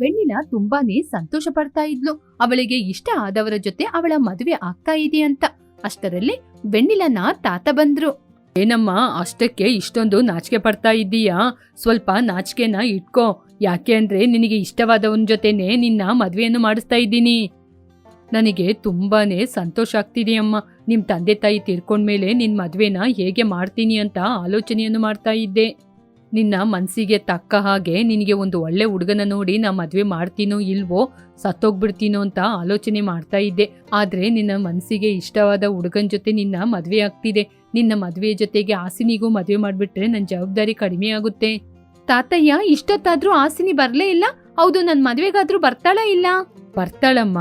ವೆಣ್ಣಿಲ ತುಂಬಾನೇ ಸಂತೋಷ ಪಡ್ತಾ ಇದ್ಲು. ಅವಳಿಗೆ ಇಷ್ಟ ಆದವರ ಜೊತೆ ಅವಳ ಮದುವೆ ಆಗ್ತಾ ಇದೆ ಅಂತ. ಅಷ್ಟರಲ್ಲಿ ವೆಣ್ಣಿಲನ ತಾತ ಬಂದ್ರು. ಏನಮ್ಮ, ಅಷ್ಟಕ್ಕೆ ಇಷ್ಟೊಂದು ನಾಚಿಕೆ ಪಡ್ತಾ ಇದ್ದೀಯಾ? ಸ್ವಲ್ಪ ನಾಚಿಕೆನ ಇಟ್ಕೋ. ಯಾಕೆ ಅಂದ್ರೆ ನಿನಗೆ ಇಷ್ಟವಾದವನ ಜೊತೆನೆ ನಿನ್ನ ಮದುವೆಯನ್ನು ಮಾಡಿಸ್ತಾ ಇದ್ದೀನಿ. ನನಗೆ ತುಂಬಾನೇ ಸಂತೋಷ ಆಗ್ತಿದೆಯಮ್ಮ. ನಿಮ್ ತಂದೆ ತಾಯಿ ತೀರ್ಕೊಂಡ್ಮೇಲೆ ನಿನ್ ಮದ್ವೆನ ಹೇಗೆ ಮಾಡ್ತೀನಿ ಅಂತ ಆಲೋಚನೆಯನ್ನು ಮಾಡ್ತಾ ಇದ್ದೆ. ನಿನ್ನ ಮನ್ಸಿಗೆ ತಕ್ಕ ಹಾಗೆ ನಿನಗೆ ಒಂದು ಒಳ್ಳೆ ಹುಡುಗನ ನೋಡಿ ನಾ ಮದ್ವೆ ಮಾಡ್ತೀನೋ ಇಲ್ವೋ ಸತ್ತೋಗ್ಬಿಡ್ತೀನೋ ಅಂತ ಆಲೋಚನೆ ಮಾಡ್ತಾ ಇದ್ದೆ. ಆದ್ರೆ ನಿನ್ನ ಮನ್ಸಿಗೆ ಇಷ್ಟವಾದ ಹುಡುಗನ ಜೊತೆ ನಿನ್ನ ಮದ್ವೆ ಆಗ್ತಿದೆ. ನಿನ್ನ ಮದ್ವೆ ಜೊತೆಗೆ ಆಸಿನಿಗೂ ಮದ್ವೆ ಮಾಡ್ಬಿಟ್ರೆ ನನ್ ಜವಾಬ್ದಾರಿ ಕಡಿಮೆ ಆಗುತ್ತೆ. ತಾತಯ್ಯ, ಇಷ್ಟೊತ್ತಾದ್ರೂ ಆಸಿನಿ ಬರ್ಲೇ ಇಲ್ಲ? ಹೌದು, ನನ್ ಮದ್ವೆಗಾದ್ರೂ ಬರ್ತಾಳ ಇಲ್ಲ? ಬರ್ತಾಳಮ್ಮ.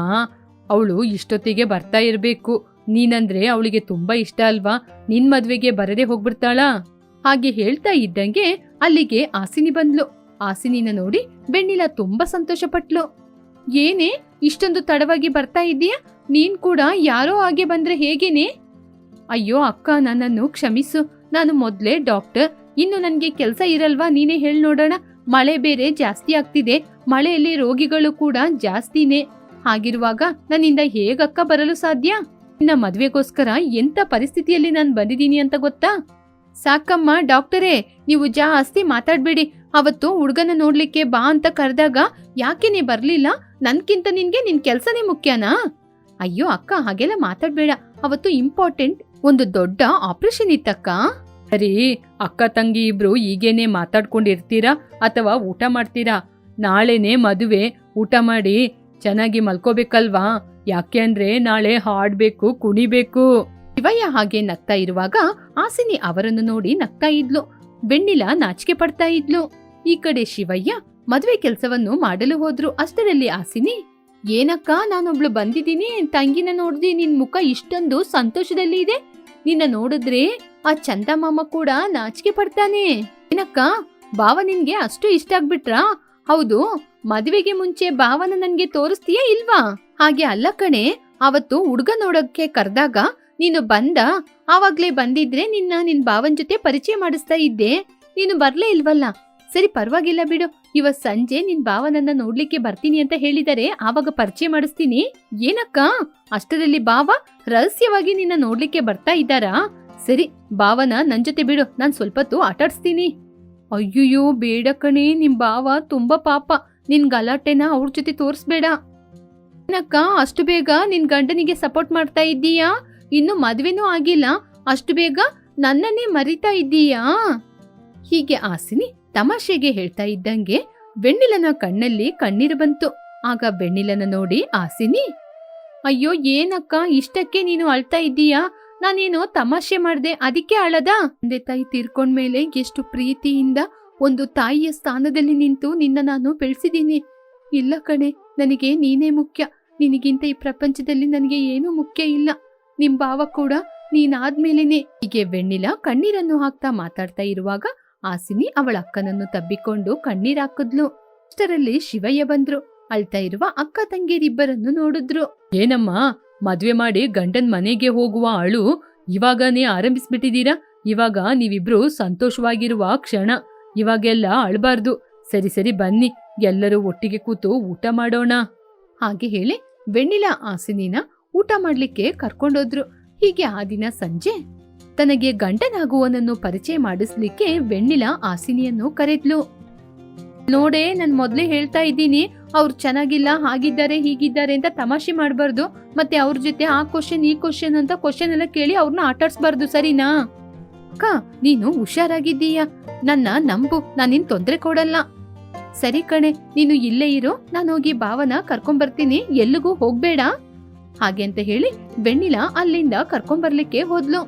ಅವಳು ಇಷ್ಟೊತ್ತಿಗೆ ಬರ್ತಾ ಇರ್ಬೇಕು. ನೀನಂದ್ರೆ ಅವಳಿಗೆ ತುಂಬಾ ಇಷ್ಟ ಅಲ್ವಾ? ನಿನ್ ಮದ್ವೆಗೆ ಬರದೇ ಹೋಗ್ಬಿಡ್ತಾಳಾ? ಹಾಗೆ ಹೇಳ್ತಾ ಇದ್ದಂಗೆ ಅಲ್ಲಿಗೆ ಆಸಿನಿ ಬಂದ್ಲು. ಆಸಿನಿನ ನೋಡಿ ಬೆಣ್ಣಿಲ ತುಂಬಾ ಸಂತೋಷ ಪಟ್ಲು ಏನೇ, ಇಷ್ಟೊಂದು ತಡವಾಗಿ ಬರ್ತಾ ಇದ್ದೀಯಾ? ನೀನ್ ಕೂಡ ಯಾರೋ ಹಾಗೆ ಬಂದ್ರೆ ಹೇಗೇನೆ? ಅಯ್ಯೋ ಅಕ್ಕ, ನನ್ನನ್ನು ಕ್ಷಮಿಸು. ನಾನು ಮೊದ್ಲೇ ಡಾಕ್ಟರ್. ಇನ್ನು ನನಗೆ ಕೆಲ್ಸ ಇರಲ್ವಾ ನೀನೇ ಹೇಳಿ ನೋಡೋಣ. ಮಳೆ ಬೇರೆ ಜಾಸ್ತಿ ಆಗ್ತಿದೆ. ಮಳೆಯಲ್ಲಿ ರೋಗಿಗಳು ಕೂಡ ಜಾಸ್ತಿನೇ. ಹಾಗಿರುವಾಗ ನನ್ನಿಂದ ಹೇಗಕ್ಕ ಬರಲು ಸಾಧ್ಯ? ನಿನ್ನ ಮದ್ವೆಗೋಸ್ಕರ ಎಂತ ಪರಿಸ್ಥಿತಿಯಲ್ಲಿ ನಾನು ಬಂದಿದ್ದೀನಿ ಅಂತ ಗೊತ್ತಾ? ಸಾಕಮ್ಮ, ಡಾಕ್ಟರೇ, ನೀವು ಜಾಸ್ತಿ ಮಾತಾಡ್ಬೇಡಿ. ಅವತ್ತು ಹುಡುಗನ ನೋಡ್ಲಿಕ್ಕೆ ಬಾ ಅಂತ ಕರೆದಾಗ, ಯಾಕೆ ನೀ ಬರ್ಲಿಲ್ಲ? ನನ್ಕಿಂತ ನಿನ್ಗೆ ನಿನ್ ಕೆಲ್ಸನೇ ಮುಖ್ಯನಾ? ಅಯ್ಯೋ, ಅಕ್ಕ, ಹಾಗೆಲ್ಲ ಮಾತಾಡ್ಬೇಡ. ಅವತ್ತು ಇಂಪಾರ್ಟೆಂಟ್ ಒಂದು ದೊಡ್ಡ ಆಪರೇಷನ್ ಇತ್ತಕ್ಕ. ಸರಿ, ಅಕ್ಕ, ತಂಗಿ ಇಬ್ರು ಈಗೇನೆ ಮಾತಾಡ್ಕೊಂಡಿರ್ತೀರಾ ಅಥವಾ ಊಟ ಮಾಡ್ತೀರಾ? ನಾಳೆನೆ ಮದುವೆ. ಊಟ ಮಾಡಿ ಚೆನ್ನಾಗಿ ಮಲ್ಕೋಬೇಕಲ್ವಾ? ಯಾಕೆ ಅಂದ್ರೆ ನಾಳೆ ಹಾಡ್ಬೇಕು, ಕುಣಿಬೇಕು. ಶಿವಯ್ಯ ಹಾಗೆ ನಗ್ತಾ ಇರುವಾಗ ಆಸಿನಿ ಅವರನ್ನು ನೋಡಿ ನಗ್ತಾ ಇದ್ಲು. ಬೆಣ್ಣಿಲ ನಾಚಿಕೆ ಪಡ್ತಾ ಇದ್ಲು. ಈ ಕಡೆ ಶಿವಯ್ಯ ಮದುವೆ ಕೆಲಸವನ್ನು ಮಾಡಲು ಹೋದ್ರು. ಅಷ್ಟರಲ್ಲಿ ಆಸಿನಿ, ಏನಕ್ಕ, ನಾನೊಬ್ಳು ಬಂದಿದ್ದೀನಿ, ತಂಗಿನ ನೋಡ್ದಿ, ನಿನ್ ಮುಖ ಇಷ್ಟೊಂದು ಸಂತೋಷದಲ್ಲಿ ಇದೆ. ನಿನ್ನ ನೋಡಿದ್ರೆ ಆ ಚಂದ ಮಾಮ ಕೂಡ ನಾಚಿಕೆ ಪಡ್ತಾನೆ. ಏನಕ್ಕ ಬಾವ ನಿನ್ಗೆ ಅಷ್ಟು ಇಷ್ಟ ಆಗ್ಬಿಟ್ರಾ? ಹೌದು, ಮದುವೆಗೆ ಮುಂಚೆ ಭಾವನ ನನ್ಗೆ ತೋರಿಸ್ತೀಯಾ ಇಲ್ವಾ? ಹಾಗೆ ಅಲ್ಲ ಕಣೆ, ಅವತ್ತು ಹುಡ್ಗ ನೋಡಕ್ಕೆ ಕರ್ದಾಗ ನೀನು ಬಂದ? ಆವಾಗ್ಲೇ ಬಂದಿದ್ರೆ ನಿನ್ನ ನಿನ್ ಭಾವನ್ ಜೊತೆ ಪರಿಚಯ ಮಾಡಿಸ್ತಾ ಇದ್ದೆ. ನೀನು ಬರ್ಲೇ ಇಲ್ವಲ್ಲ? ಸರಿ, ಪರವಾಗಿಲ್ಲ ಬಿಡು. ಇವತ್ ಸಂಜೆ ನಿನ್ ಭಾವನನ್ನ ನೋಡ್ಲಿಕ್ಕೆ ಬರ್ತೀನಿ ಅಂತ ಹೇಳಿದರೆ ಆವಾಗ ಪರಿಚಯ ಮಾಡಿಸ್ತೀನಿ. ಏನಕ್ಕ? ಅಷ್ಟರಲ್ಲಿ ಬಾವ ರಹಸ್ಯವಾಗಿ ನಿನ್ನ ನೋಡ್ಲಿಕ್ಕೆ ಬರ್ತಾ ಇದ್ದಾರಾ? ಸರಿ, ಭಾವನ ನನ್ ಜೊತೆ ಬಿಡು. ನಾನ್ ಸ್ವಲ್ಪತ್ತು ಆಟಾಡ್ಸ್ತೀನಿ. ಅಯ್ಯಯ್ಯೋ, ಬೇಡ ಕಣೆ, ನಿಮ್ ಬಾವ ತುಂಬಾ ಪಾಪ. ನಿನ್ ಗಲಾಟೆನ ಅವ್ರ ಜೊತೆ ತೋರಿಸ್ಬೇಡ. ಏನಕ್ಕ, ಅಷ್ಟು ಬೇಗ ನಿನ್ ಗಂಡನಿಗೆ ಸಪೋರ್ಟ್ ಮಾಡ್ತಾ ಇದ್ದೀಯಾ? ಇನ್ನು ಮದ್ವೆನೂ ಆಗಿಲ್ಲ. ಅಷ್ಟು ಬೇಗ ನನ್ನನ್ನೇ ಮರಿತಾ ಇದ್ದೀಯಾ? ಹೀಗೆ ಆಸಿನಿ ತಮಾಷೆಗೆ ಹೇಳ್ತಾ ಇದ್ದಂಗೆ ಬೆಣ್ಣಿಲನ ಕಣ್ಣಲ್ಲಿ ಕಣ್ಣೀರು ಬಂತು. ಆಗ ಬೆಣ್ಣಿಲನ ನೋಡಿ ಆಸಿನಿ, ಅಯ್ಯೋ, ಏನಕ್ಕ, ಇಷ್ಟಕ್ಕೆ ನೀನು ಅಳ್ತಾ ಇದ್ದೀಯಾ? ನಾನೇನು ತಮಾಷೆ ಮಾಡ್ದೆ, ಅದಕ್ಕೆ ಅಳದ? ತಂದೆ ತಾಯಿ ತೀರ್ಕೊಂಡ್ಮೇಲೆ ಎಷ್ಟು ಪ್ರೀತಿಯಿಂದ ಒಂದು ತಾಯಿಯ ಸ್ಥಾನದಲ್ಲಿ ನಿಂತು ನಿನ್ನ ನಾನು ಬೆಳೆಸಿದ್ದೀನಿ. ಇಲ್ಲ ಕಣೆ, ನನಗೆ ನೀನೇ ಮುಖ್ಯ. ನಿನಗಿಂತ ಈ ಪ್ರಪಂಚದಲ್ಲಿ ನನಗೆ ಏನೂ ಮುಖ್ಯ ಇಲ್ಲ. ನಿಮ್ ಭಾವ ಕೂಡ ನೀನಾದ್ಮೇಲೆನೆ ಹೀಗೆ ವೆಣ್ಣಿಲ ಕಣ್ಣೀರನ್ನು ಹಾಕ್ತಾ ಮಾತಾಡ್ತಾ ಇರುವಾಗ ಆಸಿನಿ ಅವಳ ಅಕ್ಕನನ್ನು ತಬ್ಬಿಕೊಂಡು ಕಣ್ಣೀರ್ ಹಾಕಿದ್ಲು. ಅಷ್ಟರಲ್ಲಿ ಶಿವಯ್ಯ ಬಂದ್ರು. ಅಳ್ತಾ ಇರುವ ಅಕ್ಕ ತಂಗಿಯರಿಬ್ಬರನ್ನು ನೋಡಿದ್ರು. ಏನಮ್ಮ ಮದ್ವೆ ಮಾಡಿ ಗಂಡನ್ ಮನೆಗೆ ಹೋಗುವ ಅಳು ಇವಾಗನೇ ಆರಂಭಿಸ್ಬಿಟ್ಟಿದ್ದೀರಾ? ಇವಾಗ ನೀವಿಬ್ರು ಸಂತೋಷವಾಗಿರುವ ಕ್ಷಣ. ಇವಾಗೆಲ್ಲ ಅಳ್ಬಾರ್ದು. ಸರಿ ಸರಿ ಬನ್ನಿ. ಎಲ್ಲರೂ ಒಟ್ಟಿಗೆ ಕೂತು ಊಟ ಮಾಡೋಣ. ಹಾಗೆ ಹೇಳಿ ವೆಣ್ಣಿಲ ಆಸಿನಿನ ಊಟ ಮಾಡಲಿಕ್ಕೆ ಕರ್ಕೊಂಡೋದ್ರು. ಹೀಗೆ ಆ ದಿನ ಸಂಜೆ ತನಗೆ ಗಂಡನಾಗುವನನ್ನು ಪರಿಚಯ ಮಾಡಿಸ್ಲಿಕ್ಕೆ ವೆಣ್ಣಿಲ ಆಸಿನಿಯನ್ನು ಕರೆದ್ಲು. ನೋಡೆ, ನಾನು ಮೊದ್ಲೇ ಹೇಳ್ತಾ ಇದ್ದೀನಿ, ಅವ್ರು ಚೆನ್ನಾಗಿಲ್ಲ, ಹಾಗಿದ್ದಾರೆ, ಹೀಗಿದ್ದಾರೆ ಅಂತ ತಮಾಷೆ ಮಾಡಬಾರ್ದು. ಮತ್ತೆ ಅವ್ರ ಜೊತೆ ಆ ಕ್ವಶನ್ ಈ ಕ್ವಶನ್ ಅಂತ ಕ್ವಶನ್ ಎಲ್ಲ ಕೇಳಿ ಅವ್ರನ್ನ ಆಟಾಡ್ಸ್ಬಾರ್ದು, ಸರಿನಾ? ಅಕ್ಕ, ನೀನು ಹುಷಾರಾಗಿದ್ದೀಯ? ನನ್ನ ನಂಬು, ನಾನಿನ್ ತೊಂದ್ರೆ ಕೊಡಲ್ಲ. ಸರಿ ಕಣೆ, ನೀನು ಇಲ್ಲೇ ಇರು, ನಾನು ಹೋಗಿ ಭಾವನ ಕರ್ಕೊಂಬರ್ತೀನಿ. ಎಲ್ಲಿಗೂ ಹೋಗ್ಬೇಡ. ಹಾಗೆ ಅಂತ ಹೇಳಿ ಬೆಣ್ಣಿಲ ಅಲ್ಲಿಂದ ಕರ್ಕೊಂಬರ್ಲಿಕ್ಕೆ ಹೋದ್ಲು.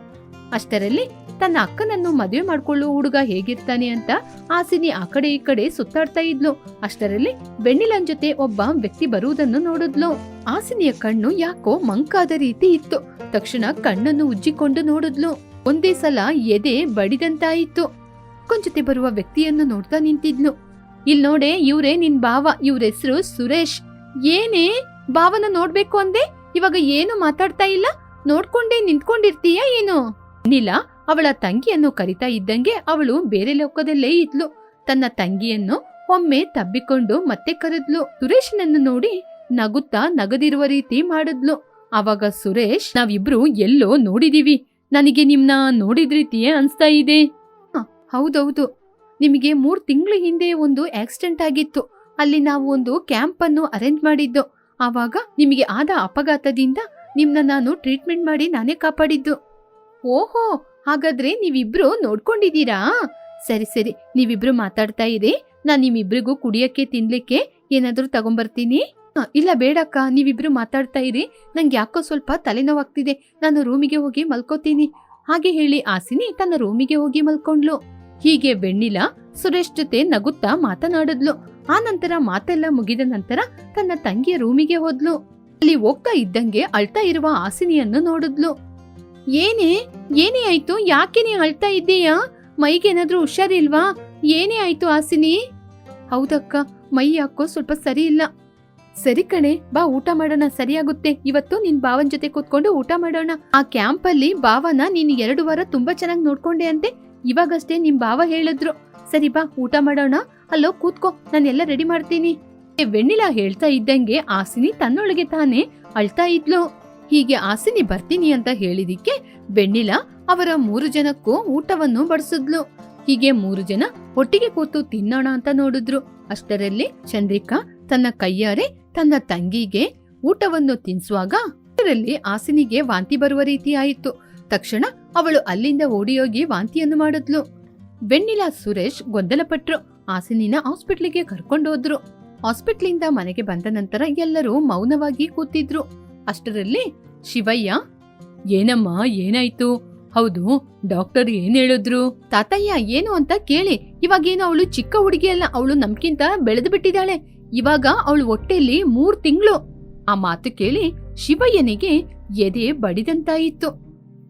ಅಷ್ಟರಲ್ಲಿ ತನ್ನ ಅಕ್ಕನನ್ನು ಮದುವೆ ಮಾಡ್ಕೊಳ್ಳೋ ಹುಡುಗ ಹೇಗಿರ್ತಾನೆ ಅಂತ ಆಸಿನಿ ಆ ಕಡೆ ಈ ಕಡೆ ಸುತ್ತಾಡ್ತಾ ಇದ್ಲು. ಅಷ್ಟರಲ್ಲಿ ಬೆಣ್ಣಿಲನ್ ಜೊತೆ ಒಬ್ಬ ವ್ಯಕ್ತಿ ಬರುವುದನ್ನು ನೋಡಿದ್ಲು. ಆಸಿನಿಯ ಕಣ್ಣು ಯಾಕೋ ಮಂಕಾದ ರೀತಿ ಇತ್ತು. ತಕ್ಷಣ ಕಣ್ಣನ್ನು ಉಜ್ಜಿಕೊಂಡು ನೋಡಿದ್ಲು. ಒಂದೇ ಸಲ ಎದೆ ಬಡಿದಂತಾಯಿತು ಅಕ್ಕನ್ ಜೊತೆ ಬರುವ ವ್ಯಕ್ತಿಯನ್ನು ನೋಡ್ತಾ ನಿಂತಿದ್ಲು. ಇಲ್ ನೋಡೆ ಇವ್ರೇ ನಿನ್ ಬಾವ ಇವ್ರ ಹೆಸರು ಸುರೇಶ್. ಏನೇ ಬಾವನ ನೋಡ್ಬೇಕು ಅಂದೆ? ಇವಾಗ ಏನು ಮಾತಾಡ್ತಾ ಇಲ್ಲ? ನೋಡ್ಕೊಂಡೇ ನಿಂತ್ಕೊಂಡಿರ್ತೀಯ ಏನು? ನೀಲ ಅವಳ ತಂಗಿಯನ್ನು ಕರಿತಾ ಇದ್ದಂಗೆ ಅವಳು ಬೇರೆ ಲೋಕದಲ್ಲೇ ಇದ್ಲು. ತನ್ನ ತಂಗಿಯನ್ನು ಒಮ್ಮೆ ತಬ್ಬಿಕೊಂಡು ಮತ್ತೆ ಕರೆದ್ಲು. ಸುರೇಶನನ್ನು ನೋಡಿ ನಗುತ್ತಾ ನಗದಿರುವ ರೀತಿ ಮಾಡಿದ್ಲು. ಅವಾಗ ಸುರೇಶ್ ನಾವಿಬ್ರು ಎಲ್ಲೋ ನೋಡಿದೀವಿ. ನನಗೆ ನಿಮ್ನ ನೋಡಿದ ರೀತಿಯೇ ಅನ್ಸ್ತಾ ಇದೆ. "ಹ, ಹೌದೌದು. ನಿಮಗೆ ಮೂರ್ ತಿಂಗಳ ಹಿಂದೆ ಒಂದು ಆಕ್ಸಿಡೆಂಟ್ ಆಗಿತ್ತು. ಅಲ್ಲಿ ನಾವು ಒಂದು ಕ್ಯಾಂಪ್ ಅನ್ನು ಅರೇಂಜ್ ಮಾಡಿದ್ದು. ಆವಾಗ ನಿಮಗೆ ಆದ ಅಪಘಾತದಿಂದ ನಿಮ್ನ ನಾನು ಟ್ರೀಟ್ಮೆಂಟ್ ಮಾಡಿ ನಾನೇ ಕಾಪಾಡಿದ್ದು. ಓಹೋ ಹಾಗಾದ್ರೆ ನೀವಿಬ್ರು ನೋಡ್ಕೊಂಡಿದ್ದೀರಾ? ಸರಿ ಸರಿ ನೀವಿಬ್ರು ಮಾತಾಡ್ತಾ ಇರಿ. ನಾನು ನಿಮ್ಮಿಬ್ರಿಗೂ ಕುಡಿಯಕ್ಕೆ ತಿನ್ಲಿಕ್ಕೆ ಏನಾದರೂ ತಗೊಂಬರ್ತೀನಿ. "ಹ, ಇಲ್ಲ ಬೇಡಕ್ಕ ನೀವಿಬ್ರು ಮಾತಾಡ್ತಾ ಇರಿ. ನಂಗೆ ಯಾಕೋ ಸ್ವಲ್ಪ ತಲೆನೋವಾಗ್ತಿದೆ. ನಾನು ರೂಮಿಗೆ ಹೋಗಿ ಮಲ್ಕೋತೀನಿ. ಹಾಗೆ ಹೇಳಿ ಆಸಿನಿ ತನ್ನ ರೂಮಿಗೆ ಹೋಗಿ ಮಲ್ಕೊಂಡ್ಲು ಹೀಗೆ ಬೆಣ್ಣಿಲ ಸುರೇಶ್ ಜೊತೆ ನಗುತ್ತಾ ಮಾತನಾಡಿದ್ಲು. ಆ ನಂತರ ಮಾತೆಲ್ಲ ಮುಗಿದ ನಂತರ ತನ್ನ ತಂಗಿಯ ರೂಮಿಗೆ ಹೋದ್ಲು. ಅಲ್ಲಿ ಹೋಗ್ತಾ ಇದ್ದಂಗೆ ಅಳ್ತಾ ಇರುವ ಆಸಿನಿಯನ್ನು ನೋಡಿದ್ಲು. ಏನೇ ಏನೇ ಆಯ್ತು? ಯಾಕೆ ನೀ ಅಳ್ತಾ ಇದ್ದೀಯಾ? ಮೈಗೇನಾದ್ರೂ ಹುಷಾರಿಲ್ವಾ? ಏನೇ ಆಯ್ತು ಆಸಿನಿ ಹೌದಕ್ಕ, ಮೈ ಯಾಕೋ ಸ್ವಲ್ಪ ಸರಿ ಇಲ್ಲ. ಸರಿ ಕಣೆ, ಬಾ ಊಟ ಮಾಡೋಣ, ಸರಿಯಾಗುತ್ತೆ. ಇವತ್ತು ನಿನ್ ಭಾವನ್ ಜೊತೆ ಕೂತ್ಕೊಂಡು ಊಟ ಮಾಡೋಣ. ಆ ಕ್ಯಾಂಪ್ ಅಲ್ಲಿ ಭಾವನ ನೀನ್ ಎರಡು ವಾರ ತುಂಬಾ ಚೆನ್ನಾಗಿ ನೋಡ್ಕೊಂಡೆ ಅಂತೆ. ಇವಾಗಷ್ಟೇ ನಿಮ್ ಭಾವ ಹೇಳಿದ್ರು. ಸರಿ ಬಾ, ಊಟ ಮಾಡೋಣ. ಅಲ್ಲೋ ಕೂತ್ಕೋ ನಾನು ಎಲ್ಲ ರೆಡಿ ಮಾಡ್ತೀನಿ ವೆಣ್ಣಿಲ ಹೇಳ್ತಾ ಇದ್ದಂಗೆ ಆಸಿನಿ ತನ್ನೊಳಗೆ ತಾನೇ ಅಳ್ತಾ ಇದ್ಲು. ಹೀಗೆ ಆಸಿನಿ ಬರ್ತೀನಿ ಅಂತ ಹೇಳಿದಿಕ್ಕೆ ಬೆಣ್ಣಿಲ ಅವರ ಮೂರು ಜನಕ್ಕೂ ಊಟವನ್ನು ಬಡಿಸಿದ್ಲು. ಹೀಗೆ ಮೂರು ಜನ ಒಟ್ಟಿಗೆ ಕೂತು ತಿನ್ನೋಣ ಅಂತ ನೋಡಿದ್ರು. ಅಷ್ಟರಲ್ಲಿ ಚಂದ್ರಿಕಾ ತನ್ನ ಕೈಯಾರೆ ತನ್ನ ತಂಗಿಗೆ ಊಟವನ್ನು ತಿನ್ಸುವಾಗ ಅಷ್ಟರಲ್ಲಿ ಆಸಿನಿಗೆ ವಾಂತಿ ಬರುವ ರೀತಿ ಆಯಿತು. ತಕ್ಷಣ ಅವಳು ಅಲ್ಲಿಂದ ಓಡಿಯೋಗಿ ವಾಂತಿಯನ್ನು ಮಾಡಿದ್ಲು. ಬೆಣ್ಣಿಲ ಸುರೇಶ್ ಗೊಂದಲಪಟ್ರು. ಆಸಿನಿನ ಹಾಸ್ಪಿಟ್ಲಿಗೆ ಕರ್ಕೊಂಡೋದ್ರು ಹಾಸ್ಪಿಟ್ಲಿಂದ ಮನೆಗೆ ಬಂದ ನಂತರ ಎಲ್ಲರೂ ಮೌನವಾಗಿ ಕೂತಿದ್ರು. ಅಷ್ಟರಲ್ಲಿ, ಶಿವಯ್ಯ, ಏನಮ್ಮ, ಏನಾಯ್ತು? ಹೌದು, ಡಾಕ್ಟರ್ ಏನ್ ಹೇಳಿದ್ರು? ತಾತಯ್ಯ, ಏನು ಅಂತ ಕೇಳಿ. ಇವಾಗೇನು ಅವಳು ಚಿಕ್ಕ ಹುಡುಗಿ ಅಲ್ಲ, ಅವಳು ನಮ್ಕಿಂತ ಬೆಳೆದು ಬಿಟ್ಟಿದ್ದಾಳೆ. ಇವಾಗ ಅವಳು ಹೊಟ್ಟೆಯಲ್ಲಿ ಮೂರ್ ತಿಂಗಳು. ಆ ಮಾತು ಕೇಳಿ ಶಿವಯ್ಯನಿಗೆ ಎದೆ ಬಡಿದಂತಾಯಿತ್ತು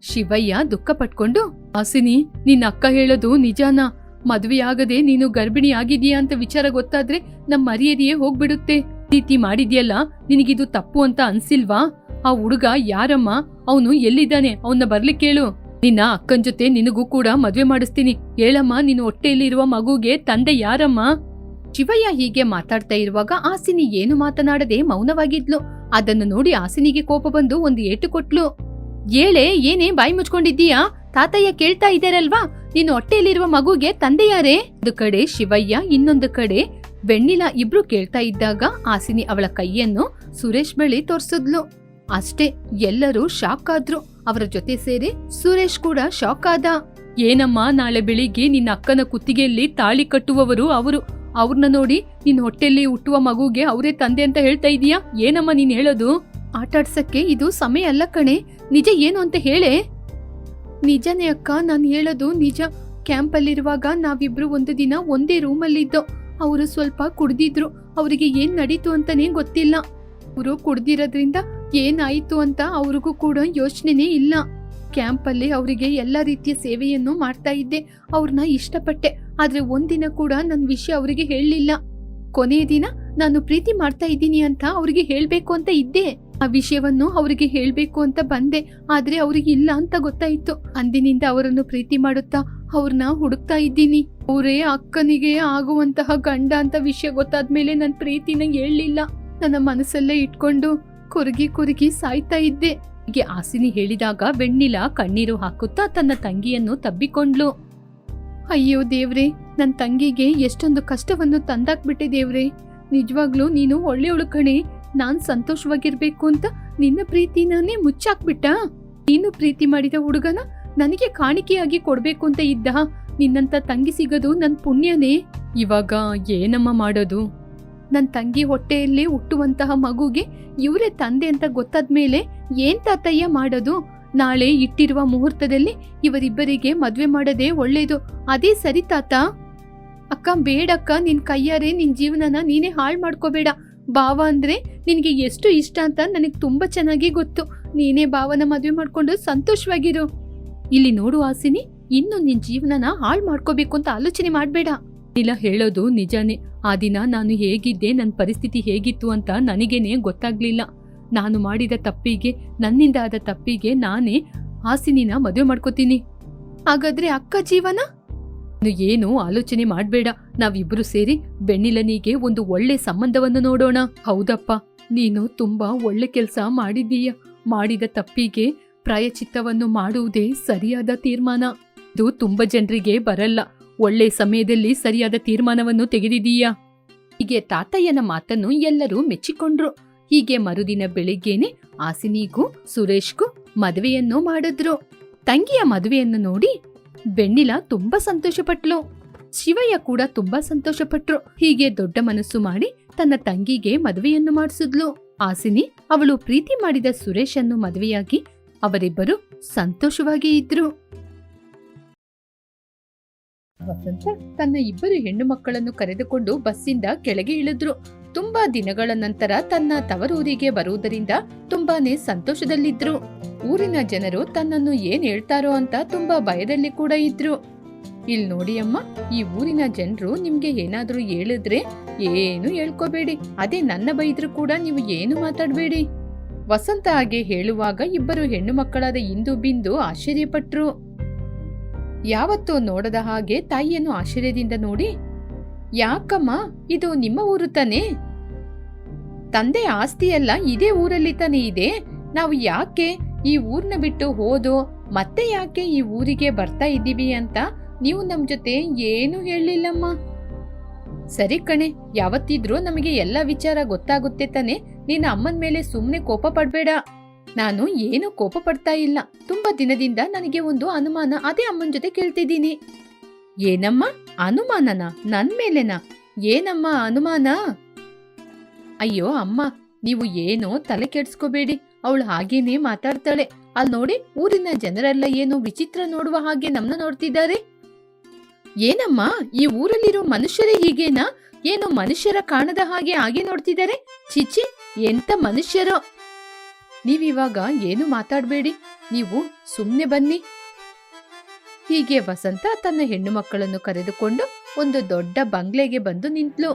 ಶಿವಯ್ಯ ದುಃಖ ಪಟ್ಕೊಂಡು ಆಸಿನಿ, ನಿನ್ನ ಅಕ್ಕ ಹೇಳೋದು ನಿಜಾನ? ಮದುವೆಯಾಗದೆ ನೀನು ಗರ್ಭಿಣಿ ಆಗಿದೀಯಾ ಅಂತ ವಿಚಾರ ಗೊತ್ತಾದ್ರೆ ನಮ್ ಮರ್ಯಾದೆಯೇ ಹೋಗ್ಬಿಡುತ್ತೆ. ರೀತಿ ಮಾಡಿದ್ಯಲ್ಲ, ನಿನಗಿದು ತಪ್ಪು ಅಂತ ಅನ್ಸಿಲ್ವಾ? ಆ ಹುಡುಗ ಯಾರಮ್ಮ? ಅವನು ಎಲ್ಲಿದ್ದಾನೆ? ಅವನ್ನ ಬರ್ಲಿಕ್ಕೆ ಕೇಳು. ನಿನ್ನ ಅಕ್ಕನ್ ಜೊತೆ ನಿನಗೂ ಕೂಡ ಮದ್ವೆ ಮಾಡಿಸ್ತೀನಿ. ಹೇಳಮ್ಮ ನಿನ್ನ ಹೊಟ್ಟೆಯಲ್ಲಿರುವ ಮಗುಗೆ ತಂದೆ ಯಾರಮ್ಮ? ಶಿವಯ್ಯ ಹೀಗೆ ಮಾತಾಡ್ತಾ ಇರುವಾಗ ಆಸಿನಿ ಏನು ಮಾತನಾಡದೆ ಮೌನವಾಗಿದ್ಲು. ಅದನ್ನು ನೋಡಿ ಆಸಿನಿಗೆ ಕೋಪ ಬಂದು ಒಂದು ಏಟು ಕೊಟ್ಲು. ಏಳೆ, ಏನೇ ಬಾಯಿ ಮುಚ್ಕೊಂಡಿದ್ದೀಯಾ? ತಾತಯ್ಯ ಕೇಳ್ತಾ ಇದ್ದಾರಲ್ವಾ? ನಿನ್ನ ಹೊಟ್ಟೆಯಲ್ಲಿರುವ ಮಗುಗೆ ತಂದೆ ಯಾರೇ ಒಂದು ಕಡೆ ಶಿವಯ್ಯ, ಇನ್ನೊಂದು ಕಡೆ ಬೆಣ್ಣಿಲ ಇಬ್ರು ಕೇಳ್ತಾ ಇದ್ದಾಗ ಆಸಿನಿ ಅವಳ ಕೈಯನ್ನು ಸುರೇಶ್ ಬಳಿ ತೋರ್ಸಿದ್ಲು. ಅಷ್ಟೇ, ಎಲ್ಲರೂ ಶಾಕ್ ಆದ್ರು. ಅವರ ಜೊತೆ ಸೇರಿ ಸುರೇಶ್ ಕೂಡ ಶಾಕ್ ಆದ. ಏನಮ್ಮ, ನಾಳೆ ಬೆಳಿಗ್ಗೆ ನಿನ್ನ ಅಕ್ಕನ ಕುತ್ತಿಗೆಯಲ್ಲಿ ತಾಳಿ ಕಟ್ಟುವವರು ಅವರು? ಅವ್ರನ್ನ ನೋಡಿ ನಿನ್ ಹೊಟ್ಟೆಯಲ್ಲಿ ಹುಟ್ಟುವ ಮಗುಗೆ ಅವರೇ ತಂದೆ ಅಂತ ಹೇಳ್ತಾ ಇದೀಯಾ? ಏನಮ್ಮ ನೀನ್ ಹೇಳೋದು? ಆಟಾಡ್ಸಕ್ಕೆ ಇದು ಸಮಯ ಅಲ್ಲ ಕಣೆ. ನಿಜ ಏನು ಅಂತ ಹೇಳೆ? ನಿಜನೇ ಅಕ್ಕ, ನಾನು ಹೇಳೋದು ನಿಜ. ಕ್ಯಾಂಪಲ್ಲಿರುವಾಗ ನಾವಿಬ್ರು ಒಂದು ದಿನ ಒಂದೇ ರೂಮಲ್ಲಿದ್ದೋ, ಅವರು ಸ್ವಲ್ಪ ಕುಡ್ದಿದ್ರು. ಅವರಿಗೆ ಏನು ನಡೀತು ಅಂತಾನೆ ಗೊತ್ತಿಲ್ಲ. ಅವರು ಕುಡ್ದಿರೋದ್ರಿಂದ ಏನಾಯ್ತು ಅಂತ ಅವ್ರಿಗೂ ಕೂಡ ಯೋಚನೆನೇ ಇಲ್ಲ. ಕ್ಯಾಂಪಲ್ಲಿ ಅವರಿಗೆ ಎಲ್ಲ ರೀತಿಯ ಸೇವೆಯನ್ನು ಮಾಡ್ತಾ ಇದ್ದೆ. ಅವ್ರನ್ನ ಇಷ್ಟಪಟ್ಟೆ. ಆದ್ರೆ ಒಂದಿನ ಕೂಡ ನನ್ನ ವಿಷಯ ಅವರಿಗೆ ಹೇಳಲಿಲ್ಲ. ಕೊನೆಯ ದಿನ ನಾನು ಪ್ರೀತಿ ಮಾಡ್ತಾ ಇದ್ದೀನಿ ಅಂತ ಅವರಿಗೆ ಹೇಳಬೇಕು ಅಂತ ಇದ್ದೆ. ಆ ವಿಷಯವನ್ನು ಅವರಿಗೆ ಹೇಳಬೇಕು ಅಂತ ಬಂದೆ. ಆದ್ರೆ ಅವ್ರಿಗೆ ಇಲ್ಲ ಅಂತ ಗೊತ್ತಾಯ್ತು. ಅಂದಿನಿಂದ ಅವರನ್ನು ಪ್ರೀತಿ ಮಾಡುತ್ತಾ ಅವ್ರನ್ನ ಹುಡುಕ್ತಾ ಇದ್ದೀನಿ. ಅವರೇ ಅಕ್ಕನಿಗೆ ಆಗುವಂತಹ ಗಂಡ ಅಂತ ವಿಷಯ ಗೊತ್ತಾದ್ಮೇಲೆ ನನ್ನ ಪ್ರೀತಿನ ಹೇಳಲಿಲ್ಲ. ನನ್ನ ಮನಸ್ಸಲ್ಲೇ ಇಟ್ಕೊಂಡು ಕುರುಗಿ ಕುರುಗಿ ಸಾಯ್ತಾ ಇದ್ದೆ. ಹೀಗೆ ಆಸಿನಿ ಹೇಳಿದಾಗ ಬೆಣ್ಣಿಲ ಕಣ್ಣೀರು ಹಾಕುತ್ತಾ ತನ್ನ ತಂಗಿಯನ್ನು ತಬ್ಬಿಕೊಂಡ್ಲು ಅಯ್ಯೋ ದೇವ್ರೆ ನನ್ನ ತಂಗಿಗೆ ಎಷ್ಟೊಂದು ಕಷ್ಟವನ್ನು ತಂದಾಕ್ಬಿಟ್ಟೆ ದೇವ್ರೆ. ನಿಜವಾಗ್ಲೂ ನೀನು ಒಳ್ಳೆಯವಳು ಕಣೆ. ನಾನ್ ಸಂತೋಷವಾಗಿರ್ಬೇಕು ಅಂತ ನಿನ್ನ ಪ್ರೀತಿನೇ ಮುಚ್ಚಾಕ್ಬಿಟ್ಟ? ನೀನು ಪ್ರೀತಿ ಮಾಡಿದ ಹುಡುಗನ ನನಗೆ ಕಾಣಿಕೆಯಾಗಿ ಕೊಡ್ಬೇಕು ಅಂತ ಇದ್ದ ನಿನ್ನಂತ ತಂಗಿ ಸಿಗೋದು ನನ್ ಪುಣ್ಯನೇ. ಇವಾಗ ಏನಮ್ಮ ಮಾಡೋದು? ನನ್ ತಂಗಿ ಹೊಟ್ಟೆಯಲ್ಲಿ ಹುಟ್ಟುವಂತಹ ಮಗುಗೆ ಇವರೇ ತಂದೆ ಅಂತ ಗೊತ್ತಾದ್ಮೇಲೆ ಏನ್ ತಾತಯ್ಯ ಮಾಡೋದು? ನಾಳೆ ಇಟ್ಟಿರುವ ಮುಹೂರ್ತದಲ್ಲಿ ಇವರಿಬ್ಬರಿಗೆ ಮದ್ವೆ ಮಾಡೋದೇ ಒಳ್ಳೇದು. ಅದೇ ಸರಿ ತಾತ. ಅಕ್ಕ, ಬೇಡಕ್ಕ, ನಿನ್ ಕೈಯಾರೆ ನಿನ್ ಜೀವನನ ನೀನೇ ಹಾಳು ಮಾಡ್ಕೋಬೇಡ. ಭಾವ ಅಂದ್ರೆ ನಿನಗೆ ಎಷ್ಟು ಇಷ್ಟ ಅಂತ ನನಗೆ ತುಂಬಾ ಚೆನ್ನಾಗಿ ಗೊತ್ತು. ನೀನೇ ಭಾವನ ಮದುವೆ ಮಾಡಿಕೊಂಡು ಸಂತೋಷವಾಗಿರು. ಇಲ್ಲಿ ನೋಡು ಆಸಿನಿ ಇನ್ನು ನಿನ್ನ ಜೀವನನ ಹಾಳು ಮಾಡ್ಕೋಬೇಕು ಅಂತ ಆಲೋಚನೆ ಮಾಡಬೇಡ. ಇಲ್ಲ ಹೇಳೋದು ನಿಜಾನೇ. ಆ ದಿನ ನಾನು ಹೇಗಿದ್ದೆ ನನ್ನ ಪರಿಸ್ಥಿತಿ ಹೇಗಿತ್ತು ಅಂತ ನನಗೇನೆ ಗೊತ್ತಾಗ್ಲಿಲ್ಲ. ನಾನು ಮಾಡಿದ ತಪ್ಪಿಗೆ, ನನ್ನಿಂದ ಆದ ತಪ್ಪಿಗೆ ನಾನೇ ಆಸಿನಿನ ಮದುವೆ ಮಾಡ್ಕೋತೀನಿ. ಹಾಗಾದ್ರೆ ಅಕ್ಕ ಜೀವನ? ಏನು ಆಲೋಚನೆ ಮಾಡ್ಬೇಡ. ನಾವಿಬ್ರು ಸೇರಿ ಬೆಣ್ಣಿಲನಿಗೆ ಒಂದು ಒಳ್ಳೆ ಸಂಬಂಧವನ್ನು ನೋಡೋಣ. ಹೌದಪ್ಪ, ನೀನು ತುಂಬಾ ಒಳ್ಳೆ ಕೆಲಸ ಮಾಡಿದೀಯ ಮಾಡಿದ ತಪ್ಪಿಗೆ ಪ್ರಾಯಚಿತ್ತವನ್ನು ಮಾಡುವುದೇ ಸರಿಯಾದ ತೀರ್ಮಾನ. ಇದು ತುಂಬಾ ಜನರಿಗೆ ಬರಲ್ಲ. ಒಳ್ಳೆ ಸಮಯದಲ್ಲಿ ಸರಿಯಾದ ತೀರ್ಮಾನವನ್ನು ತೆಗೆದಿದೀಯಾ ಹೀಗೆ ತಾತಯ್ಯನ ಮಾತನ್ನು ಎಲ್ಲರೂ ಮೆಚ್ಚಿಕೊಂಡ್ರು. ಹೀಗೆ ಮರುದಿನ ಬೆಳಿಗ್ಗೆನೆ ಆಸಿನಿಗೂ ಸುರೇಶ್ಗೂ ಮದುವೆಯನ್ನು ಮಾಡಿದ್ರು. ತಂಗಿಯ ಮದುವೆಯನ್ನು ನೋಡಿ ಬೆಣ್ಣಿಲ ತುಂಬಾ ಸಂತೋಷಪಟ್ಲು. ಶಿವಯ್ಯ ಕೂಡ ತುಂಬಾ ಸಂತೋಷಪಟ್ರು. ಹೀಗೆ ದೊಡ್ಡ ಮನಸ್ಸು ಮಾಡಿ ತನ್ನ ತಂಗಿಗೆ ಮದುವೆಯನ್ನು ಮಾಡಿಸಿದ್ಲು. ಆಸಿನಿ ಅವಳು ಪ್ರೀತಿ ಮಾಡಿದ ಸುರೇಶನ್ನು ಮದುವೆಯಾಗಿ ಅವರಿಬ್ಬರು ಸಂತೋಷವಾಗಿ ಇದ್ರು. ವಸಂತ ತನ್ನ ಇಬ್ಬರು ಹೆಣ್ಣು ಮಕ್ಕಳನ್ನು ಕರೆದುಕೊಂಡು ಬಸ್ಸಿಂದ ಕೆಳಗೆ ಇಳಿದ್ರು. ತುಂಬಾ ದಿನಗಳ ನಂತರ ತನ್ನ ತವರೂರಿಗೆ ಬರುವುದರಿಂದ ತುಂಬಾನೇ ಸಂತೋಷದಲ್ಲಿದ್ರು. ಊರಿನ ಜನರು ತನ್ನನ್ನು ಏನ್ ಹೇಳ್ತಾರೋ ಅಂತ ತುಂಬಾ ಭಯದಲ್ಲಿ ಕೂಡ ಇದ್ರು. ಇಲ್ ನೋಡಿ ಅಮ್ಮ, ಈ ಊರಿನ ಜನರು ನಿಮ್ಗೆ ಏನಾದ್ರೂ ಹೇಳಿದ್ರೆ ಏನು ಹೇಳ್ಕೋಬೇಡಿ. ಅದೇ ನನ್ನ ಬೈದ್ರು ಕೂಡ ನೀವು ಏನು ಮಾತಾಡಬೇಡಿ. ವಸಂತ ಹಾಗೆ ಹೇಳುವಾಗ ಇಬ್ಬರು ಹೆಣ್ಣು ಮಕ್ಕಳಾದ ಇಂದು ಬಿಂದು ಆಶ್ಚರ್ಯಪಟ್ರು. ಯಾವತ್ತೂ ನೋಡದ ಹಾಗೆ ತಾಯಿಯನ್ನು ಆಶ್ಚರ್ಯದಿಂದ ನೋಡಿ, ಯಾಕಮ್ಮ, ಇದು ನಿಮ್ಮ ಊರು ತಾನೇ? ತಂದೆ ಆಸ್ತಿಯೆಲ್ಲ, ಇದೇ ಊರಲ್ಲಿ ತಾನೇ ಇದೆ. ನಾವು ಯಾಕೆ ಈ ಊರ್ನ ಬಿಟ್ಟು ಹೋದೋ, ಮತ್ತೆ ಯಾಕೆ ಈ ಊರಿಗೆ ಬರ್ತಾ ಇದ್ದೀವಿ ಅಂತ ನೀವು ನಮ್ ಜೊತೆ ಏನು ಹೇಳಲಿಲ್ಲಮ್ಮ. ಸರಿ ಕಣೆ, ಯಾವತ್ತಿದ್ರೂ ನಮಗೆ ಎಲ್ಲ ವಿಚಾರ ಗೊತ್ತಾಗುತ್ತೆ ತಾನೆ. ನಿನ್ನ ಅಮ್ಮನ ಮೇಲೆ ಸುಮ್ಮನೆ ಕೋಪ ಪಡಬೇಡ. ನಾನು ಏನು ಕೋಪ ಪಡ್ತಾ ಇಲ್ಲ. ತುಂಬಾ ದಿನದಿಂದ ನನಗೆ ಒಂದು ಅನುಮಾನ, ಅದೇ ಅಮ್ಮನ ಜೊತೆ ಕೇಳ್ತಿದ್ದೀನಿ. ಏನಮ್ಮ? ಅನುಮಾನನ? ನನ್ ಮೇಲೆನಾ? ಏನಮ್ಮ ಅನುಮಾನ? ಅಯ್ಯೋ ಅಮ್ಮ, ನೀವು ಏನೋ ತಲೆ ಕೆಡ್ಸ್ಕೋಬೇಡಿ. ಅವಳು ಹಾಗೇನೆ ಮಾತಾಡ್ತಾಳೆ. ಅಲ್ಲಿ ನೋಡಿ, ಊರಿನ ಜನರೆಲ್ಲ ಏನು ವಿಚಿತ್ರ ನೋಡುವ ಹಾಗೆ ನಮ್ನ ನೋಡ್ತಿದ್ದಾರೆ. ಏನಮ್ಮ, ಈ ಊರಲ್ಲಿರೋ ಮನುಷ್ಯರೇ ಹೀಗೇನಾ? ಏನು ಮನುಷ್ಯರ ಕಾಣದ ಹಾಗೆ ಹಾಗೆ ನೋಡ್ತಿದ್ದಾರೆ? ಚಿಚಿ ಎಂತ ಮನುಷ್ಯರೋ. ನೀವಿವಾಗ ಏನು ಮಾತಾಡ್ಬೇಡಿ, ನೀವು ಸುಮ್ನೆ ಬನ್ನಿ. ಹೀಗೆ ವಸಂತ ತನ್ನ ಹೆಣ್ಣು ಮಕ್ಕಳನ್ನು ಕರೆದುಕೊಂಡು ಒಂದು ದೊಡ್ಡ ಬಂಗ್ಲೆಗೆ ಬಂದು ನಿಂತ್ಲು.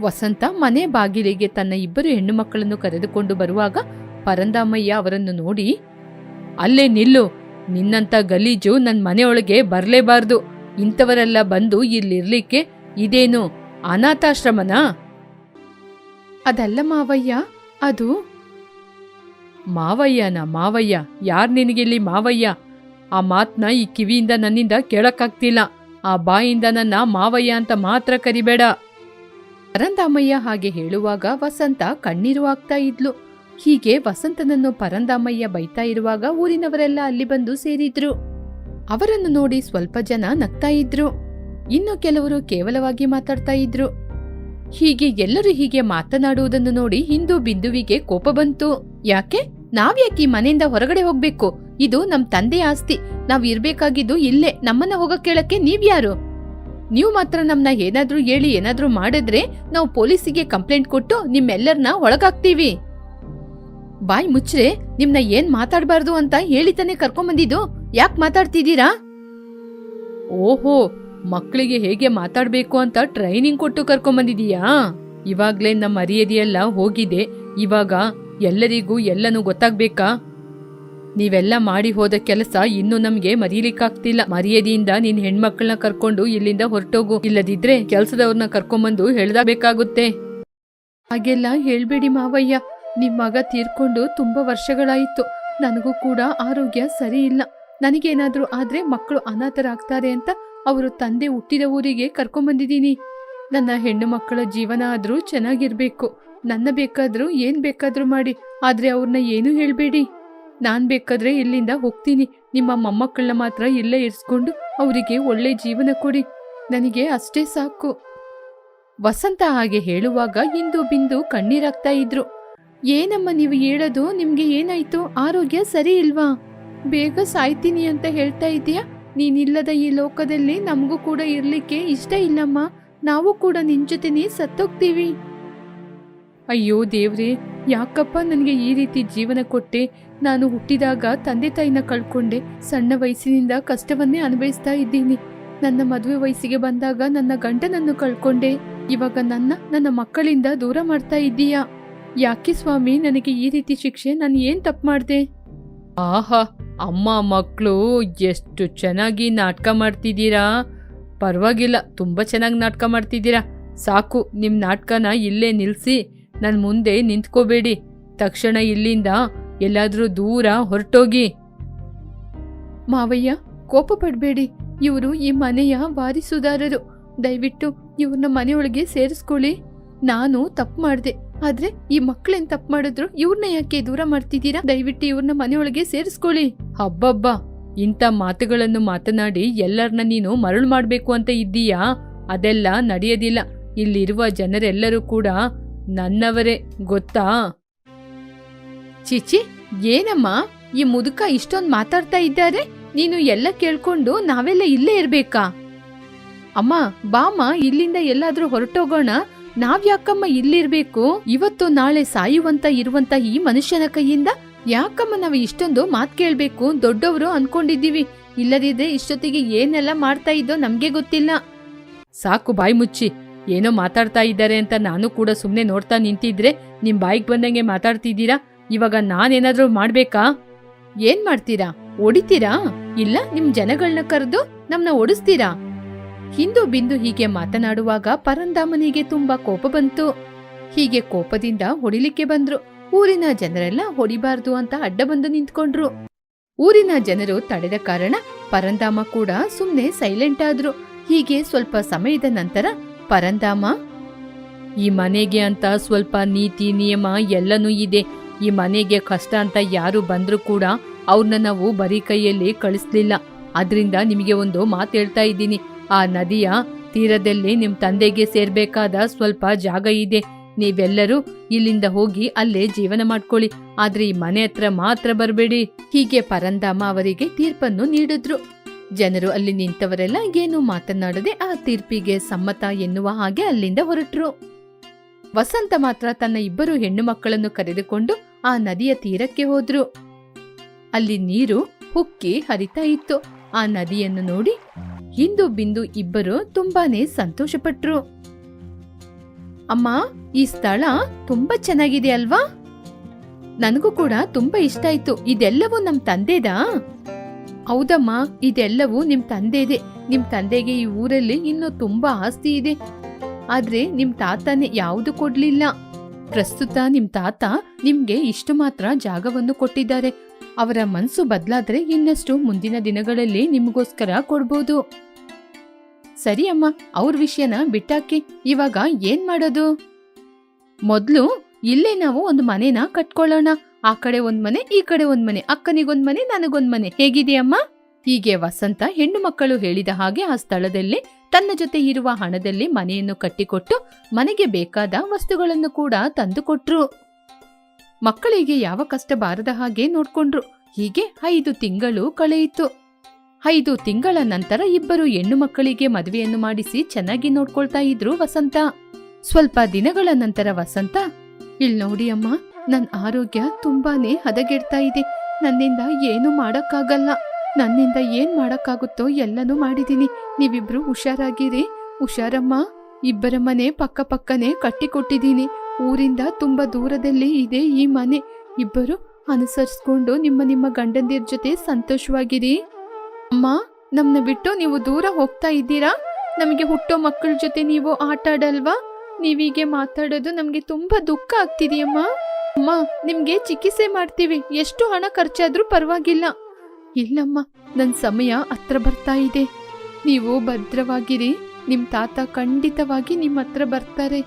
ವಸಂತ ಮನೆ ಬಾಗಿಲಿಗೆ ತನ್ನ ಇಬ್ಬರು ಹೆಣ್ಣು ಮಕ್ಕಳನ್ನು ಕರೆದುಕೊಂಡು ಬರುವಾಗ ಪರಂದಾಮಯ್ಯ ಅವರನ್ನು ನೋಡಿ, ಅಲ್ಲೇ ನಿಲ್ಲು, ನಿನ್ನಂತ ಗಲೀಜು ನನ್ನ ಮನೆಯೊಳಗೆ ಬರಲೇಬಾರ್ದು. ಇಂಥವರೆಲ್ಲ ಬಂದು ಇಲ್ಲಿರ್ಲಿಕ್ಕೆ ಇದೇನು, ಅನಾಥಾಶ್ರಮನಾ? ಅದಲ್ಲ ಮಾವಯ್ಯ, ಅದು ಮಾವಯ್ಯನ, ಮಾವಯ್ಯ, ಯಾರ್ ನಿನಗಿಲ್ಲಿ ಮಾವಯ್ಯ? ಆ ಮಾತನ್ನ ಈ ಕಿವಿಯಿಂದ ನನ್ನಿಂದ ಕೇಳಕ್ಕಾಗ್ತಿಲ್ಲ. ಆ ಬಾಯಿಂದ ನನ್ನ ಮಾವಯ್ಯ ಅಂತ ಮಾತ್ರ ಕರಿಬೇಡ. ಅರಂದಾಮಯ್ಯ ಹಾಗೆ ಹೇಳುವಾಗ ವಸಂತ ಕಣ್ಣೀರು ಆಗ್ತಾ ಇದ್ಲು. ಹೀಗೆ ವಸಂತನನ್ನು ಪರಂದಾಮಯ್ಯ ಬೈತಾ ಇರುವಾಗ ಊರಿನವರೆಲ್ಲ ಅಲ್ಲಿ ಬಂದು ಸೇರಿದ್ರು. ಅವರನ್ನು ನೋಡಿ ಸ್ವಲ್ಪ ಜನ ನಗ್ತಾ ಇದ್ರು. ಇನ್ನು ಕೆಲವರು ಕೇವಲವಾಗಿ ಮಾತಾಡ್ತಾ ಇದ್ರು. ಹೀಗೆ ಎಲ್ಲರೂ ಹೀಗೆ ಮಾತನಾಡುವುದನ್ನು ನೋಡಿ ಹಿಂದೂ ಬಿಂದುವಿಗೆ ಕೋಪ ಬಂತು. ಯಾಕೆ? ನಾವ್ಯಾಕೆ ಮನೆಯಿಂದ ಹೊರಗಡೆ ಹೋಗ್ಬೇಕು? ಇದು ನಮ್ ತಂದೆ ಆಸ್ತಿ. ನಾವ್ ಇರ್ಬೇಕಾಗಿದ್ದು ಇಲ್ಲೇ. ನಮ್ಮನ್ನ ಹೋಗಕ್ ಕೇಳಕ್ಕೆ ನೀವ್ಯಾರು ನೀವು ಮಾತ್ರ ನಮ್ನ ಏನಾದ್ರೂ ಹೇಳಿ ಏನಾದ್ರೂ ಮಾಡಿದ್ರೆ ನಾವು ಪೊಲೀಸಿಗೆ ಕಂಪ್ಲೇಂಟ್ ಕೊಟ್ಟು ನಿಮ್ಮೆಲ್ಲರನ್ನ ಒಳಗಾಗ್ತೀವಿ ಬಾಯ್ ಮುಚ್ಚ್ರೆ ನಿಮ್ನ ಏನ್ ಮಾತಾಡ್ಬಾರ್ದು ಅಂತ ಹೇಳಿ ತಾನೇ ಕರ್ಕೊಂಬಂದಿದ್ದು ಯಾಕೆ ಮಾತಾಡ್ತಿದ್ದೀರಾ? ಓಹೋ ಮಕ್ಕಳಿಗೆ ಹೇಗೆ ಮಾತಾಡ್ಬೇಕು ಅಂತ ಟ್ರೈನಿಂಗ್ ಕೊಟ್ಟು ಕರ್ಕೊಂಬಂದಿದೀಯಾ ಇವಾಗ್ಲೇ ನಮ್ಮ ಮರ್ಯಾದೆಯೆಲ್ಲ ಹೋಗಿದೆ. ಇವಾಗ ಎಲ್ಲರಿಗೂ ಎಲ್ಲನೂ ಗೊತ್ತಾಗ್ಬೇಕಾ? ನೀವೆಲ್ಲ ಮಾಡಿ ಹೋದ ಕೆಲಸ ಇನ್ನು ನಮ್ಗೆ ಮರೀಲಿಕ್ಕಾಗ್ತಿಲ್ಲ. ಮರ್ಯಾದೆಯಿಂದ ನಿನ್ ಹೆಣ್ಮಕ್ಳನ್ನ ಕರ್ಕೊಂಡು ಇಲ್ಲಿಂದ ಹೊರಟೋಗು. ಇಲ್ಲದಿದ್ರೆ ಕೆಲ್ಸದವ್ರನ್ನ ಕರ್ಕೊಂಬಂದು ಹೇಳ್ದಾಬೇಕಾಗುತ್ತೆ ಹಾಗೆಲ್ಲ ಹೇಳ್ಬೇಡಿ ಮಾವಯ್ಯ. ನಿಮ್ ಮಗ ತೀರ್ಕೊಂಡು ತುಂಬಾ ವರ್ಷಗಳಾಯಿತು. ನನಗೂ ಕೂಡ ಆರೋಗ್ಯ ಸರಿ ಇಲ್ಲ. ನನಗೇನಾದ್ರೂ ಆದ್ರೆ ಮಕ್ಕಳು ಅನಾಥರಾಗ್ತಾರೆ ಅಂತ ಅವರು ತಂದೆ ಹುಟ್ಟಿದ ಊರಿಗೆ ಕರ್ಕೊಂಬಂದಿದ್ದೀನಿ. ನನ್ನ ಹೆಣ್ಣು ಮಕ್ಕಳ ಜೀವನ ಆದ್ರೂ ಚೆನ್ನಾಗಿರ್ಬೇಕು. ನನ್ನ ಬೇಕಾದ್ರೂ ಏನ್ ಬೇಕಾದ್ರೂ ಮಾಡಿ. ಆದ್ರೆ ಅವ್ರನ್ನ ಏನು ಹೇಳ್ಬೇಡಿ. ನಾನ್ ಬೇಕಾದ್ರೆ ಇಲ್ಲಿಂದ ಹೋಗ್ತೀನಿ. ನಿಮ್ಮ ಮೊಮ್ಮಕ್ಕಳನ್ನ ಮಾತ್ರ ಇಲ್ಲೇ ಇರಿಸ್ಕೊಂಡು ಅವರಿಗೆ ಒಳ್ಳೆ ಜೀವನ ಕೊಡಿ. ನನಗೆ ಅಷ್ಟೇ ಸಾಕು. ವಸಂತ ಹಾಗೆ ಹೇಳುವಾಗ ಇಂದು ಬಿಂದು ಕಣ್ಣೀರಾಗ್ತಾ ಇದ್ರು. ಏನಮ್ಮ ನೀವು ಹೇಳೋದು? ನಿಮ್ಗೆ ಏನಾಯ್ತು? ಆರೋಗ್ಯ ಸರಿ ಇಲ್ವಾ? ಬೇಗ ಸಾಯ್ತೀನಿ ಅಂತ ಹೇಳ್ತಾ ಇದೀಯಾ ನೀನಿಲ್ಲದ ಈ ಲೋಕದಲ್ಲಿ ನಮಗೂ ಕೂಡ ಇರಲಿಕ್ಕೆ ಇಷ್ಟ ಇಲ್ಲಮ್ಮ. ನಾವು ಕೂಡ ನಿನ್ ಜೊತೆನೇ ಸತ್ತೋಗ್ತೀವಿ. ಅಯ್ಯೋ ದೇವ್ರೆ, ಯಾಕಪ್ಪ ನನಗೆ ಈ ರೀತಿ ಜೀವನ ಕೊಟ್ಟೆ? ನಾನು ಹುಟ್ಟಿದಾಗ ತಂದೆ ತಾಯಿನ ಕಳ್ಕೊಂಡೆ. ಸಣ್ಣ ವಯಸ್ಸಿನಿಂದ ಕಷ್ಟವನ್ನೇ ಅನುಭವಿಸ್ತಾ ಇದ್ದೀನಿ. ನನ್ನ ಮದುವೆ ವಯಸ್ಸಿಗೆ ಬಂದಾಗ ನನ್ನ ಗಂಡನನ್ನು ಕಳ್ಕೊಂಡೆ. ಇವಾಗ ನನ್ನ ನನ್ನ ಮಕ್ಕಳಿಂದ ದೂರ ಮಾಡ್ತಾ ಇದ್ದೀಯಾ? ಯಾಕೆ ಸ್ವಾಮಿ ನನಗೆ ಈ ರೀತಿ ಶಿಕ್ಷೆ? ನಾನು ಏನ್ ತಪ್ಪು ಮಾಡಿದೆ? ಆಹಾ ಅಮ್ಮ ಮಕ್ಕಳು ಎಷ್ಟು ಚೆನ್ನಾಗಿ ನಾಟಕ ಮಾಡ್ತಿದ್ದೀರಾ? ಪರವಾಗಿಲ್ಲ ತುಂಬ ಚೆನ್ನಾಗಿ ನಾಟಕ ಮಾಡ್ತಿದ್ದೀರಾ. ಸಾಕು ನಿಮ್ಮ ನಾಟಕನ ಇಲ್ಲೇ ನಿಲ್ಲಿಸಿ ನನ್ನ ಮುಂದೆ ನಿಂತ್ಕೋಬೇಡಿ. ತಕ್ಷಣ ಇಲ್ಲಿಂದ ಎಲ್ಲಾದರೂ ದೂರ ಹೊರಟೋಗಿ. ಮಾವಯ್ಯ ಕೋಪ ಪಡಬೇಡಿ. ಇವರು ಈ ಮನೆಯ ವಾರಿಸುದಾರರು. ದಯವಿಟ್ಟು ಇವ್ರನ್ನ ಮನೆಯೊಳಗೆ ಸೇರಿಸ್ಕೊಳ್ಳಿ. ನಾನು ತಪ್ಪು ಮಾಡಿದೆ. ಆದ್ರೆ ಈ ಮಕ್ಳೇನ್ ತಪ್ಪು ಮಾಡಿದ್ರು ಇವ್ರನ್ನ ಯಾಕೆ ದೂರ ಮಾಡ್ತಿದ್ದೀರಾ? ದಯವಿಟ್ಟು ಇವ್ರನ್ನ ಮನೆಯೊಳಗೆ ಸೇರಿಸ್ಕೊಳ್ಳಿ. ಹಬ್ಬಬ್ಬ ಇಂಥ ಮಾತುಗಳನ್ನು ಮಾತನಾಡಿ ಎಲ್ಲರನ್ನ ನೀನು ಮರಳು ಮಾಡ್ಬೇಕು ಅಂತ ಇದ್ದೀಯಾ? ಅದೆಲ್ಲ ನಡೆಯೋದಿಲ್ಲ. ಇಲ್ಲಿರುವ ಜನರೆಲ್ಲರೂ ಕೂಡ ನನ್ನವರೇ, ಗೊತ್ತಾ? ಚಿಚಿ ಏನಮ್ಮ? ಈ ಮುದುಕ ಇಷ್ಟೊಂದು ಮಾತಾಡ್ತಾ ಇದ್ದಾರೆ? ನೀನು ಎಲ್ಲ ಕೇಳ್ಕೊಂಡು ನಾವೆಲ್ಲ ಇಲ್ಲೇ ಇರ್ಬೇಕಾ? ಅಮ್ಮ, ಬಾಮ್ಮ, ಇಲ್ಲಿಂದ ಎಲ್ಲಾದ್ರೂ ಹೊರಟೋಗೋಣ? ನಾವ್ ಯಾಕಮ್ಮ ಇಲ್ಲಿರ್ಬೇಕು? ಇವತ್ತು ನಾಳೆ ಸಾಯುವಂತ, ಇರುವಂತ ಈ ಮನುಷ್ಯನ ಕೈಯಿಂದ ಯಾಕಮ್ಮ ನಾವು ಇಷ್ಟೊಂದು ಮಾತ್ ಕೇಳ್ಬೇಕು? ದೊಡ್ಡವರು ಅನ್ಕೊಂಡಿದ್ದೀವಿ. ಇಲ್ಲದಿದ್ರೆ ಇಷ್ಟೊತ್ತಿಗೆ ಏನೆಲ್ಲ ಮಾಡ್ತಾ ಇದ್ದೋ ನಮ್ಗೆ ಗೊತ್ತಿಲ್ಲ. ಸಾಕು ಬಾಯಿ ಮುಚ್ಚಿ. ಏನೋ ಮಾತಾಡ್ತಾ ಇದ್ದಾರೆ ಅಂತ ನಾನು ಕೂಡ ಸುಮ್ನೆ ನೋಡ್ತಾ ನಿಂತಿದ್ರೆ ನಿಮ್ ಬಾಯಿಗೆ ಬಂದಂಗೆ ಮಾತಾಡ್ತಿದ್ದೀರಾ? ಇವಾಗ ನಾನೇನಾದ್ರೂ ಮಾಡ್ಬೇಕಾ? ಏನ್ ಮಾಡ್ತೀರಾ? ಹೊಡಿತೀರಾ? ಇಲ್ಲ, ನಿಮ್ ಜನಗಳನ್ನ ಕರೆದು ನಮ್ನ ಓಡಿಸ್ತೀರಾ? ಹಿಂದು ಬಿಂದು ಹೀಗೆ ಮಾತನಾಡುವಾಗ ಪರಂದಾಮನಿಗೆ ತುಂಬಾ ಕೋಪ ಬಂತು. ಹೀಗೆ ಕೋಪದಿಂದ ಹೊಡಿಲಿಕ್ಕೆ ಬಂದ್ರು. ಊರಿನ ಜನರೆಲ್ಲ ಹೊಡಿಬಾರ್ದು ಅಂತ ಅಡ್ಡ ಬಂದು ನಿಂತ್ಕೊಂಡ್ರು. ಊರಿನ ಜನರು ತಡೆದ ಕಾರಣ ಪರಂದಾಮ ಕೂಡ ಸುಮ್ನೆ ಸೈಲೆಂಟ್ ಆದ್ರು. ಹೀಗೆ ಸ್ವಲ್ಪ ಸಮಯದ ನಂತರ ಪರಂದಾಮ, ಈ ಮನೆಗೆ ಅಂತ ಸ್ವಲ್ಪ ನೀತಿ, ನಿಯಮ ಎಲ್ಲನೂ ಇದೆ. ಈ ಮನೆಗೆ ಕಷ್ಟ ಅಂತ ಯಾರು ಬಂದ್ರೂ ಕೂಡ ಅವ್ರನ್ನ ನಾವು ಬರೀ ಕೈಯಲ್ಲಿ ಕಳಿಸ್ಲಿಲ್ಲ. ಅದ್ರಿಂದ ನಿಮಗೆ ಒಂದು ಮಾತು ಹೇಳ್ತಾ ಇದ್ದೀನಿ. ಆ ನದಿಯ ತೀರದಲ್ಲಿ ನಿಮ್ ತಂದೆಗೆ ಸೇರ್ಬೇಕಾದ ಸ್ವಲ್ಪ ಜಾಗ ಇದೆ. ನೀವೆಲ್ಲರೂ ಇಲ್ಲಿಂದ ಹೋಗಿ ಅಲ್ಲೇ ಜೀವನ ಮಾಡ್ಕೊಳ್ಳಿ. ಆದ್ರೆ ಈ ಮನೆ ಹತ್ರ ಮಾತ್ರ ಬರಬೇಡಿ. ಹೀಗೆ ಪರಂದಾಮ ಅವರಿಗೆ ತೀರ್ಪನ್ನು ನೀಡಿದ್ರು. ಜನರು ಅಲ್ಲಿ ನಿಂತವರೆಲ್ಲ ಏನು ಮಾತನಾಡದೆ ಆ ತೀರ್ಪಿಗೆ ಸಮ್ಮತ ಎನ್ನುವ ಹಾಗೆ ಅಲ್ಲಿಂದ ಹೊರಟ್ರು. ವಸಂತ ಮಾತ್ರ ತನ್ನ ಇಬ್ಬರು ಹೆಣ್ಣು ಮಕ್ಕಳನ್ನು ಕರೆದುಕೊಂಡು ಆ ನದಿಯ ತೀರಕ್ಕೆ ಹೋದ್ರು. ಅಲ್ಲಿ ನೀರು ಹುಕ್ಕಿ ಹರಿತಾ ಇತ್ತು. ಆ ನದಿಯನ್ನು ನೋಡಿ ಹಿಂದು ಬಿಂದು ಇಬ್ಬರು ತುಂಬಾನೇ ಸಂತೋಷಪಟ್ರು. ಅಮ್ಮ, ಈ ಸ್ಥಳ ತುಂಬಾ ಚೆನ್ನಾಗಿದೆ ಅಲ್ವಾ? ನನಗೂ ಕೂಡ ತುಂಬಾ ಇಷ್ಟ ಆಯ್ತು. ಇದೆಲ್ಲವೂ ನಮ್ ತಂದೆದಾ? ಹೌದಮ್ಮ, ಇದೆಲ್ಲವೂ ನಿಮ್ ತಂದೆದೆ. ನಿಮ್ ತಂದೆಗೆ ಈ ಊರಲ್ಲಿ ಇನ್ನೂ ತುಂಬಾ ಆಸ್ತಿ ಇದೆ. ಆದ್ರೆ ನಿಮ್ ತಾತನೇ ಯಾವುದು ಕೊಡ್ಲಿಲ್ಲ. ಪ್ರಸ್ತುತ ನಿಮ್ ತಾತ ನಿಮ್ಗೆ ಇಷ್ಟು ಮಾತ್ರ ಜಾಗವನ್ನು ಕೊಟ್ಟಿದ್ದಾರೆ. ಅವರ ಮನಸ್ಸು ಬದಲಾದ್ರೆ ಇನ್ನಷ್ಟು ಮುಂದಿನ ದಿನಗಳಲ್ಲಿ ನಿಮಗೋಸ್ಕರ ಕೊಡ್ಬೋದು. ಸರಿ ಅಮ್ಮ, ಅವ್ರ ವಿಷಯನ ಬಿಟ್ಟಾಕಿ, ಇವಾಗ ಏನ್ ಮಾಡೋದು? ಮೊದ್ಲು ಇಲ್ಲೇ ನಾವು ಒಂದು ಮನೆನ ಕಟ್ಕೊಳ್ಳೋಣ. ಆ ಕಡೆ ಒಂದ್ ಮನೆ, ಈ ಕಡೆ ಒಂದ್ ಮನೆ, ಅಕ್ಕನಿಗೊಂದ್ ಮನೆ, ನನಗೊಂದ್ ಮನೆ. ಹೇಗಿದೆಯಮ್ಮ ಹೀಗೆ ವಸಂತ ಹೆಣ್ಣು ಮಕ್ಕಳು ಹೇಳಿದ ಹಾಗೆ ಆ ಸ್ಥಳದಲ್ಲಿ, ತನ್ನ ಜೊತೆ ಇರುವ ಹಣದಲ್ಲಿ ಮನೆಯನ್ನು ಕಟ್ಟಿಕೊಟ್ಟು, ಮನೆಗೆ ಬೇಕಾದ ವಸ್ತುಗಳನ್ನು ಕೂಡ ತಂದುಕೊಟ್ರು. ಮಕ್ಕಳಿಗೆ ಯಾವ ಕಷ್ಟ ಬಾರದ ಹಾಗೆ ನೋಡ್ಕೊಂಡ್ರು. ಹೀಗೆ ಐದು ತಿಂಗಳು ಕಳೆಯಿತು. ಐದು ತಿಂಗಳ ನಂತರ ಇಬ್ಬರು ಹೆಣ್ಣು ಮಕ್ಕಳಿಗೆ ಮದುವೆಯನ್ನು ಮಾಡಿಸಿ ಚೆನ್ನಾಗಿ ನೋಡ್ಕೊಳ್ತಾ ಇದ್ರು ವಸಂತ. ಸ್ವಲ್ಪ ದಿನಗಳ ನಂತರ ವಸಂತ, ಇಲ್ ನೋಡಿ ಅಮ್ಮ ನನ್ನ ಆರೋಗ್ಯ ತುಂಬಾನೇ ಹದಗೆಡ್ತಾ ಇದೆ. ನನ್ನಿಂದ ಏನು ಮಾಡಕ್ಕಾಗಲ್ಲ. ನನ್ನಿಂದ ಏನ್ ಮಾಡಕ್ಕಾಗುತ್ತೋ ಎಲ್ಲನೂ ಮಾಡಿದೀನಿ. ನೀವಿಬ್ರು ಹುಷಾರಾಗಿರಿ. ಹುಷಾರಮ್ಮ. ಇಬ್ಬರ ಮನೆ ಪಕ್ಕ ಪಕ್ಕನೆ ಕಟ್ಟಿಕೊಟ್ಟಿದ್ದೀನಿ ಊರಿಂದ ತುಂಬಾ ದೂರದಲ್ಲಿ ಇದೆ ಈ ಮನೆ. ಇಬ್ಬರು ಅನುಸರಿಸ್ಕೊಂಡು ನಿಮ್ಮ ನಿಮ್ಮ ಗಂಡಂದಿರ ಜೊತೆ ಸಂತೋಷವಾಗಿರಿ. ಅಮ್ಮ, ನಮ್ನ ಬಿಟ್ಟು ನೀವು ದೂರ ಹೋಗ್ತಾ ಇದ್ದೀರಾ? ನಮಗೆ ಹುಟ್ಟೋ ಮಕ್ಕಳ ಜೊತೆ ನೀವು ಆಟ ಆಡಲ್ವಾ? ನೀವೀಗೆ ಮಾತಾಡೋದು ನಮಗೆ ತುಂಬಾ ದುಃಖ ಆಗ್ತಿದೆಯಮ್ಮ ಅಮ್ಮ. ನಿಮ್ಗೆ ಚಿಕಿತ್ಸೆ ಮಾಡ್ತೀವಿ. ಎಷ್ಟು ಹಣ ಖರ್ಚಾದ್ರೂ ಪರವಾಗಿಲ್ಲ. ಇಲ್ಲಮ್ಮ ನನ್ನ ಸಮಯ ಹತ್ರ ಬರ್ತಾ ಇದೆ. ನೀವು ಭದ್ರವಾಗಿರಿ. ನಿಮ್ ತಾತ ಖಂಡಿತವಾಗಿ ನಿಮ್ಮ ಹತ್ರ ಬರ್ತಾರೆ.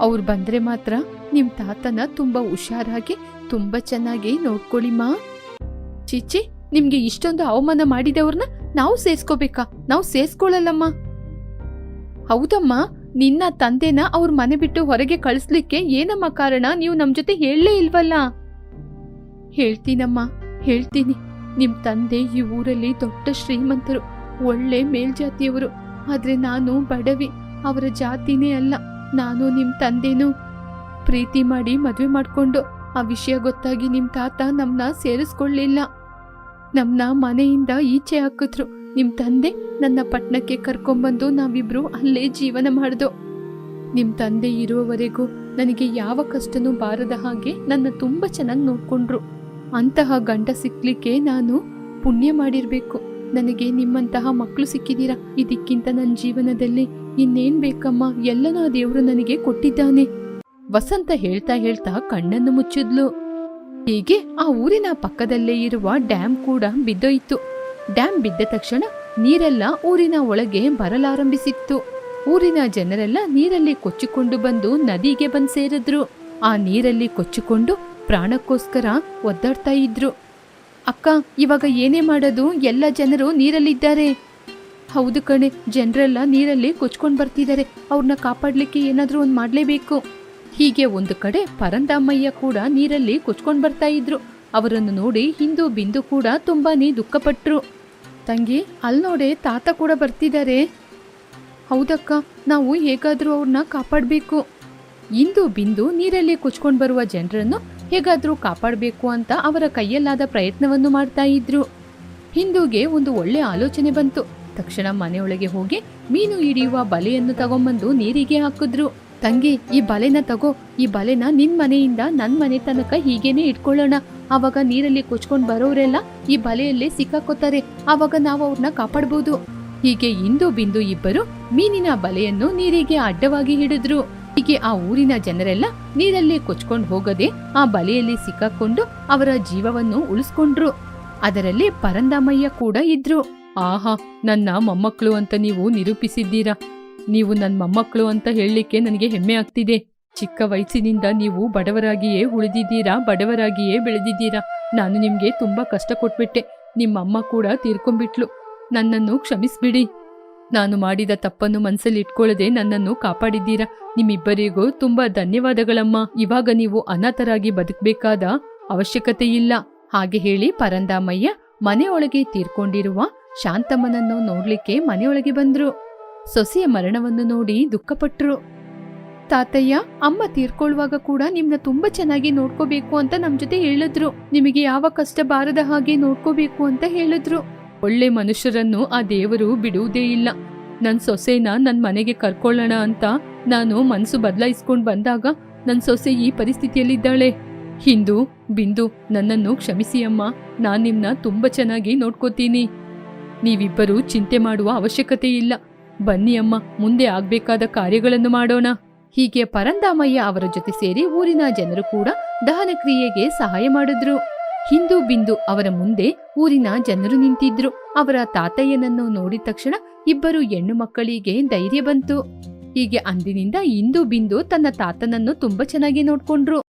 ಅವ್ರು ಬಂದ್ರೆ ಮಾತ್ರ ನಿಮ್ ತಾತನ ತುಂಬಾ ಹುಷಾರಾಗಿ, ತುಂಬಾ ಚೆನ್ನಾಗಿ ನೋಡ್ಕೊಳ್ಳಿಮ್ಮ ಚಿಚಿ ನಿಮ್ಗೆ ಇಷ್ಟೊಂದು ಅವಮಾನ ಮಾಡಿದವ್ರನ್ನ ನಾವು ಸೇರ್ಸ್ಕೋಬೇಕಾ? ನಾವು ಸೇರ್ಸ್ಕೊಳ್ಳಲ್ಲಮ್ಮ ಹೌದಮ್ಮ, ನಿನ್ನ ತಂದೆನ ಅವ್ರ ಮನೆ ಬಿಟ್ಟು ಹೊರಗೆ ಕಳಿಸ್ಲಿಕ್ಕೆ ಏನಮ್ಮ ಕಾರಣ? ನೀವು ನಮ್ ಜೊತೆ ಹೇಳಲೇ ಇಲ್ವಲ್ಲ? ಹೇಳ್ತೀನಮ್ಮ, ಹೇಳ್ತೀನಿ. ನಿಮ್ ತಂದೆ ಈ ಊರಲ್ಲಿ ದೊಡ್ಡ ಶ್ರೀಮಂತರು, ಒಳ್ಳೆ ಮೇಲ್ಜಾತಿಯವರು. ಆದ್ರೆ ನಾನು ಬಡವಿ, ಅವರ ಜಾತಿನೇ ಅಲ್ಲ. ನಾನು ನಿಮ್ ತಂದೆನೂ ಪ್ರೀತಿ ಮಾಡಿ ಮದುವೆ ಮಾಡ್ಕೊಂಡು, ಆ ವಿಷಯ ಗೊತ್ತಾಗಿ ನಿಮ್ ತಾತ ನಮ್ಮನ್ನ ಸೇರಿಸ್ಕೊಳ್ಳಿಲ್ಲ. ನಮ್ನ ಮನೆಯಿಂದ ಈಚೆ ಹಾಕಿದ್ರು. ನಿಮ್ಮ ತಂದೆ ನನ್ನ ಪಟ್ಟಣಕ್ಕೆ ಕರ್ಕೊಂಬಂದು ನಾವಿಬ್ರು ಅಲ್ಲೇ ಜೀವನ ಮಾಡಿದೋ. ನಿಮ್ಮ ತಂದೆ ಇರುವವರೆಗೂ ನನಗೆ ಯಾವ ಕಷ್ಟನೂ ಬಾರದ ಹಾಗೆ ನನ್ನ ತುಂಬಾ ಚೆನ್ನಾಗಿ ನೋಡಿಕೊಂಡ್ರು. ಅಂತಹ ಗಂಡ ಸಿಕ್ಕಲಿಕ್ಕೆ ನಾನು ಪುಣ್ಯ ಮಾಡಿರಬೇಕು. ನನಗೆ ನಿಮ್ಮಂತಹ ಮಕ್ಕಳು ಸಿಕ್ಕಿದ್ದೀರಾ ಇದಕ್ಕಿಂತ ನನ್ನ ಜೀವನದಲ್ಲಿ ಇನ್ನೇನ್ ಬೇಕಮ್ಮ? ಎಲ್ಲನೂ ಆ ದೇವರು ನನಗೆ ಕೊಟ್ಟಿದ್ದಾನೆ. ವಸಂತ ಹೇಳ್ತಾ ಹೇಳ್ತಾ ಕಣ್ಣನ್ನು ಮುಚ್ಚಿದ್ಲು. ಹೀಗೆ ಆ ಊರಿನ ಪಕ್ಕದಲ್ಲೇ ಇರುವ ಡ್ಯಾಮ್ ಕೂಡ ಬಿದ್ದೋಯ್ತು. ಡ್ಯಾಮ್ ಬಿದ್ದ ತಕ್ಷಣ ನೀರೆಲ್ಲ ಊರಿನ ಒಳಗೆ ಬರಲಾರಂಭಿಸಿತ್ತು. ಊರಿನ ಜನರೆಲ್ಲ ನೀರಲ್ಲಿ ಕೊಚ್ಚಿಕೊಂಡು ಬಂದು ನದಿಗೆ ಬಂದು ಸೇರಿದ್ರು. ಆ ನೀರಲ್ಲಿ ಕೊಚ್ಚಿಕೊಂಡು ಪ್ರಾಣಕ್ಕೋಸ್ಕರ ಒದ್ದಾಡ್ತಾ ಇದ್ರು. ಅಕ್ಕ, ಇವಾಗ ಏನೇ ಮಾಡೋದು? ಎಲ್ಲ ಜನರು ನೀರಲ್ಲಿದ್ದಾರೆ. ಹೌದು ಕಣೆ, ಜನರೆಲ್ಲ ನೀರಲ್ಲಿ ಕೊಚ್ಕೊಂಡು ಬರ್ತಿದ್ದಾರೆ. ಅವ್ರನ್ನ ಕಾಪಾಡ್ಲಿಕ್ಕೆ ಏನಾದರೂ ಒಂದು ಮಾಡ್ಲೇಬೇಕು. ಹೀಗೆ ಒಂದು ಕಡೆ ಪರಂದಾಮಯ್ಯ ಕೂಡ ನೀರಲ್ಲಿ ಕೊಚ್ಕೊಂಡು ಬರ್ತಾ ಇದ್ರು. ಅವರನ್ನು ನೋಡಿ ಹಿಂದೂ ಬಿಂದು ಕೂಡ ತುಂಬಾನೇ ದುಃಖಪಟ್ರು. ತಂಗಿ, ಅಲ್ಲಿ ನೋಡೆ ತಾತ ಕೂಡ ಬರ್ತಿದ್ದಾರೆ ಹೌದಕ್ಕ, ನಾವು ಹೇಗಾದರೂ ಅವ್ರನ್ನ ಕಾಪಾಡಬೇಕು. ಇಂದು ಬಿಂದು ನೀರಲ್ಲಿ ಕೊಚ್ಕೊಂಡು ಬರುವ ಜನರನ್ನು ಹೇಗಾದರೂ ಕಾಪಾಡಬೇಕು ಅಂತ ಅವರ ಕೈಯಲ್ಲಾದ ಪ್ರಯತ್ನವನ್ನು ಮಾಡ್ತಾ ಇದ್ರು. ಹಿಂದೂಗೆ ಒಂದು ಒಳ್ಳೆ ಆಲೋಚನೆ ಬಂತು. ತಕ್ಷಣ ಮನೆಯೊಳಗೆ ಹೋಗಿ ಮೀನು ಹಿಡಿಯುವ ಬಲೆಯನ್ನು ತಗೊಂಬಂದು ನೀರಿಗೆ ಹಾಕಿದ್ರು. ತಂಗಿ, ಈ ಬಲೆನ ತಗೋ. ಈ ಬಲೆನ ನಿನ್ ಮನೆಯಿಂದ ನನ್ ಮನೆ ತನಕ ಹೀಗೇನೆ ಇಟ್ಕೊಳ್ಳೋಣ. ಅವಾಗ ನೀರಲ್ಲಿ ಕೊಚ್ಕೊಂಡ್ ಬರೋರೆಲ್ಲ ಈ ಬಲೆಯಲ್ಲೇ ಸಿಕ್ಕಾಕೋತಾರೆ. ಅವಾಗ ನಾವು ಅವ್ರನ್ನ ಕಾಪಾಡ್ಬೋದು. ಹೀಗೆ ಇಂದು ಬಿಂದು ಇಬ್ಬರು ಮೀನಿನ ಬಲೆಯನ್ನು ನೀರಿಗೆ ಅಡ್ಡವಾಗಿ ಹಿಡಿದ್ರು. ಹೀಗೆ ಆ ಊರಿನ ಜನರೆಲ್ಲ ನೀರಲ್ಲಿ ಕೊಚ್ಕೊಂಡು ಹೋಗದೆ ಆ ಬಲೆಯಲ್ಲಿ ಸಿಕ್ಕಾಕೊಂಡು ಅವರ ಜೀವವನ್ನು ಉಳಿಸ್ಕೊಂಡ್ರು. ಅದರಲ್ಲಿ ಪರಂದಾಮಯ್ಯ ಕೂಡ ಇದ್ರು. ಆಹಾ, ನನ್ನ ಮೊಮ್ಮಕ್ಕಳು ಅಂತ ನೀವು ನಿರೂಪಿಸಿದ್ದೀರಾ? ನೀವು ನನ್ನ ಮೊಮ್ಮಕ್ಕಳು ಅಂತ ಹೇಳಲಿಕ್ಕೆ ನನಗೆ ಹೆಮ್ಮೆ ಆಗ್ತಿದೆ. ಚಿಕ್ಕ ವಯಸ್ಸಿನಿಂದ ನೀವು ಬಡವರಾಗಿಯೇ ಉಳಿದಿದ್ದೀರಾ, ಬಡವರಾಗಿಯೇ ಬೆಳೆದಿದ್ದೀರಾ? ನಾನು ನಿಮಗೆ ತುಂಬಾ ಕಷ್ಟ ಕೊಟ್ಬಿಟ್ಟೆ. ನಿಮ್ಮಮ್ಮ ಕೂಡ ತೀರ್ಕೊಂಡ್ಬಿಟ್ಲು. ನನ್ನನ್ನು ಕ್ಷಮಿಸ್ಬಿಡಿ. ನಾನು ಮಾಡಿದ ತಪ್ಪನ್ನು ಮನಸ್ಸಲ್ಲಿ ಇಟ್ಕೊಳ್ಳದೆ ನನ್ನನ್ನು ಕಾಪಾಡಿದ್ದೀರಾ? ನಿಮ್ಮಿಬ್ಬರಿಗೂ ತುಂಬಾ ಧನ್ಯವಾದಗಳಮ್ಮ. ಇವಾಗ ನೀವು ಅನಾಥರಾಗಿ ಬದುಕಬೇಕಾದ ಅವಶ್ಯಕತೆ ಇಲ್ಲ. ಹಾಗೆ ಹೇಳಿ ಪರಂದಾಮಯ್ಯ ಮನೆಯೊಳಗೆ ತೀರ್ಕೊಂಡಿರುವ ಶಾಂತಮ್ಮನನ್ನು ನೋಡ್ಲಿಕ್ಕೆ ಮನೆಯೊಳಗೆ ಬಂದ್ರು. ಸೊಸೆಯ ಮರಣವನ್ನು ನೋಡಿ ದುಃಖಪಟ್ರು. ತಾತಯ್ಯ, ಅಮ್ಮ ತೀರ್ಕೊಳ್ಳುವಾಗ ಕೂಡ ನಿಮ್ನ ತುಂಬಾ ಚೆನ್ನಾಗಿ ನೋಡ್ಕೋಬೇಕು ಅಂತ ನಮ್ ಜೊತೆ ಹೇಳಿದ್ರು. ನಿಮಗೆ ಯಾವ ಕಷ್ಟ ಬಾರದ ಹಾಗೆ ನೋಡ್ಕೋಬೇಕು ಅಂತ ಹೇಳಿದ್ರು. ಒಳ್ಳೆ ಮನುಷ್ಯರನ್ನು ಆ ದೇವರು ಬಿಡುವುದೇ ಇಲ್ಲ. ನನ್ ಸೊಸೆನ ನನ್ ಮನೆಗೆ ಕರ್ಕೊಳ್ಳೋಣ ಅಂತ ನಾನು ಮನ್ಸು ಬದಲಾಯಿಸ್ಕೊಂಡ್ ಬಂದಾಗ ನನ್ ಸೊಸೆ ಈ ಪರಿಸ್ಥಿತಿಯಲ್ಲಿದ್ದಾಳೆ. ಹಿಂದು, ಬಿಂದು, ನನ್ನನ್ನು ಕ್ಷಮಿಸಿ ಅಮ್ಮ. ನಾನ್ ನಿಮ್ನ ತುಂಬಾ ಚೆನ್ನಾಗಿ ನೋಡ್ಕೋತೀನಿ. ನೀವಿಬ್ಬರು ಚಿಂತೆ ಮಾಡುವ ಅವಶ್ಯಕತೆ ಇಲ್ಲ. ಬನ್ನಿ ಅಮ್ಮ, ಮುಂದೆ ಆಗ್ಬೇಕಾದ ಕಾರ್ಯಗಳನ್ನು ಮಾಡೋಣ. ಹೀಗೆ ಪರಂದಾಮಯ್ಯ ಅವರ ಜೊತೆ ಸೇರಿ ಊರಿನ ಜನರು ಕೂಡ ದಹನ ಕ್ರಿಯೆಗೆ ಸಹಾಯ ಮಾಡಿದ್ರು. ಹಿಂದೂ ಬಿಂದು ಅವರ ಮುಂದೆ ಊರಿನ ಜನರು ನಿಂತಿದ್ರು. ಅವರ ತಾತಯ್ಯನನ್ನು ನೋಡಿದ ತಕ್ಷಣ ಇಬ್ಬರು ಹೆಣ್ಣು ಮಕ್ಕಳಿಗೆ ಧೈರ್ಯ ಬಂತು. ಹೀಗೆ ಅಂದಿನಿಂದ ಇಂದು ಬಿಂದು ತನ್ನ ತಾತನನ್ನು ತುಂಬಾ ಚೆನ್ನಾಗಿ ನೋಡ್ಕೊಂಡ್ರು.